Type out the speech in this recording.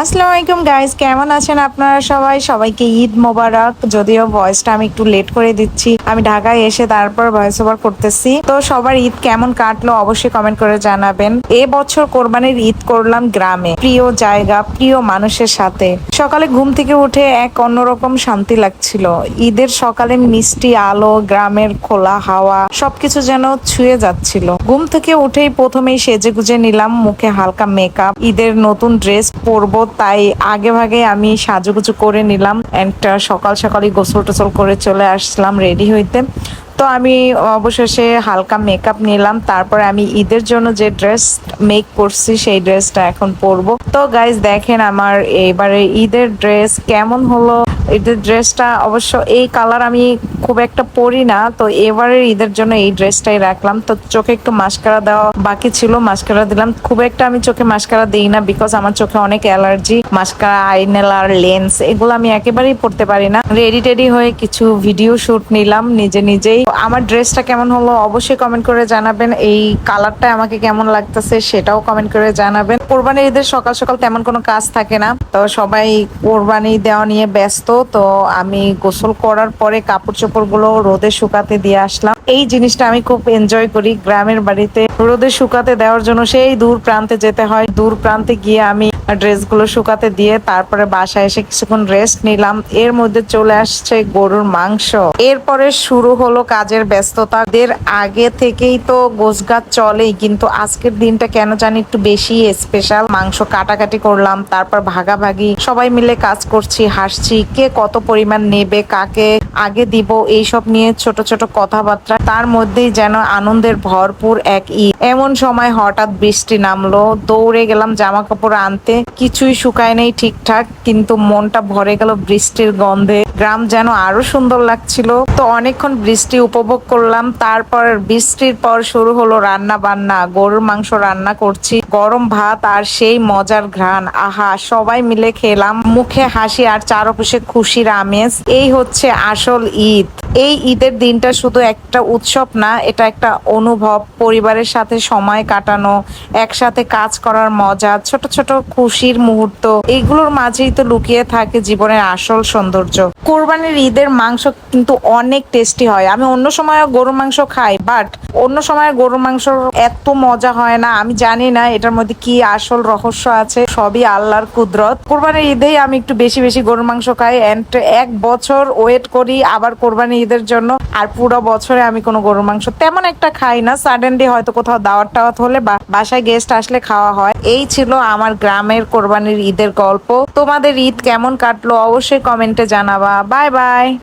আসসালামু আলাইকুম গাইস কেমন আছেন আপনারা সবাই? সবাইকে ঈদ মোবারক। যদিও ভয়েসটা আমি একটু লেট করে দিচ্ছি। আমি ঢাকায় এসে তারপর ভয়েস ওভার করতেছি। তো সবার ঈদ কেমন কাটলো অবশ্যই কমেন্ট করে জানাবেন। এ বছর কোরবানির ঈদ করলাম গ্রামে। প্রিয় জায়গা, প্রিয় মানুষের সাথে। সকালে ঘুম থেকে উঠে এক অন্যরকম শান্তি লাগছিল। ঈদের সকালে মিষ্টি, আলো, গ্রামের খোলা হাওয়া, সবকিছু যেন ছুঁয়ে যাচ্ছিল। ঘুম থেকে উঠেই প্রথমেই সেজে গুজে নিলাম, মুখে হালকা মেকআপ ঈদের নতুন ড্রেস পরবো তাই আগে ভাগে আমি সাজুগুজু করে নিলাম একটা সকাল সকালই গোসল টোসল করে চলে আসলাম রেডি হইতে। তো আমি অবশেষে হালকা মেকআপ নিলাম, তারপরে আমি ঈদের জন্য যে ড্রেস মেক করছি সেই ড্রেসটা এখন পরবো। তো গাইজ দেখেন আমার এবারে ঈদের ড্রেস কেমন হলো? ঈদের ড্রেসটা অবশ্য এই কালার আমি খুব একটা পরি না, তো এবারের ঈদের জন্য এই ড্রেসটাই রাখলাম। তো চোখে একটু মাস্কারা দেওয়া বাকি ছিল মাস্কারা দিলাম। খুব একটা আমি চোখে মাস্কারা দিই না বিকজ আমার চোখে অনেক অ্যালার্জি মাস্কারা আইনেলার লেন্স এগুলো আমি একেবারেই পড়তে পারি না। রেডি টেডি হয়ে কিছু ভিডিও শুট নিলাম নিজে নিজেই। আমার ড্রেসটা কেমন হলো অবশ্যই কমেন্ট করে জানাবেন। এই কালারটা আমাকে কেমন লাগতেছে সেটাও কমেন্ট করে জানাবেন। কোরবানির ঈদের সকাল সকাল তেমন কোনো কাজ থাকে না, তো সবাই কোরবানি দেওয়া নিয়ে ব্যস্ত। তো আমি গোসল করার পরে কাপড় চোপড়গুলো রোদে শুকাতে দিয়ে আসলাম। এই জিনিসটা আমি খুব এনজয় করি গ্রামের বাড়িতে। রোদে শুকাতে দেওয়ার জন্য সেই দূর প্রান্তে যেতে হয়। দূর প্রান্তে গিয়ে আমি ড্রেসগুলো শুকাতে দিয়ে তারপরে বাসায় এসে কিছুক্ষণ রেস্ট নিলাম। এর মধ্যে চলে আসছে গরুর মাংস। এরপরে শুরু হলো কাজের ব্যস্ততা। এর আগে থেকেই তো গোছগাছ চলেই, কিন্তু আজকের দিনটা কেন জানি একটু বেশি স্পেশাল মাংস কাটাকাটি করলাম, তারপর ভাগাভাগি। সবাই মিলে কাজ করছি, হাসছি, কে কত পরিমাণ নেবে, কাকে আগে দিব, এইসব নিয়ে ছোট ছোট কথাবার্তা। তার মধ্যেই যেন আনন্দের ভরপুর এক ঈদ। এমন সময় হঠাৎ বৃষ্টি নামলো। দৌড়ে গেলাম জামা কাপড় আনতে। কিছুই শুকায় নেই ঠিকঠাক কিন্তু মনটা ভরে গেল বৃষ্টির গন্ধে। গ্রাম যেন আরও সুন্দর লাগছিল। তো অনেকক্ষণ বৃষ্টি উপভোগ করলাম। তারপর বৃষ্টির পর শুরু হলো রান্না বান্না, গরুর মাংস রান্না করছি। গরম ভাত আর সেই মজার ঘ্রাণ, আহা, সবাই মিলে খেলাম। মুখে হাসি আর চারপাশে খুশির আমেজ এই হচ্ছে আসল ঈদ। এই ঈদের দিনটা শুধু একটা উৎসব না, এটা একটা অনুভব। পরিবারের সাথে সময় কাটানো, একসাথে কাজ করার মজা, ছোট ছোট খুশির মুহূর্ত। এইগুলোর মাঝেই তো লুকিয়ে থাকে জীবনের আসল সৌন্দর্য। কোরবানির ঈদের মাংস কিন্তু অনেক টেস্টি হয়। আমি অন্য সময় গরুর মাংস খাই বাট অন্য সময় গরুর মাংস এত মজা হয় না। আমি জানি না এটার মধ্যে কি আসল রহস্য আছে, সবই আল্লাহর কুদরত। কোরবানির ঈদেই আমি একটু বেশি বেশি গরুর মাংস খাই এন্ড এক বছর ওয়েট করি আবার কোরবানি ঈদের জন্য। আর পুরো বছরে আমি কোনো গরুর মাংস তেমন একটা খাই না। সাডেনলি হয়তো কোথাও দাওয়াত টাওয়াত হলে বা বাসায় গেস্ট আসলে খাওয়া হয়। এই ছিল আমার গ্রামের কোরবানির ঈদের গল্প। তোমাদের ঈদ কেমন কাটলো অবশ্যই কমেন্টে জানাবা। Bye bye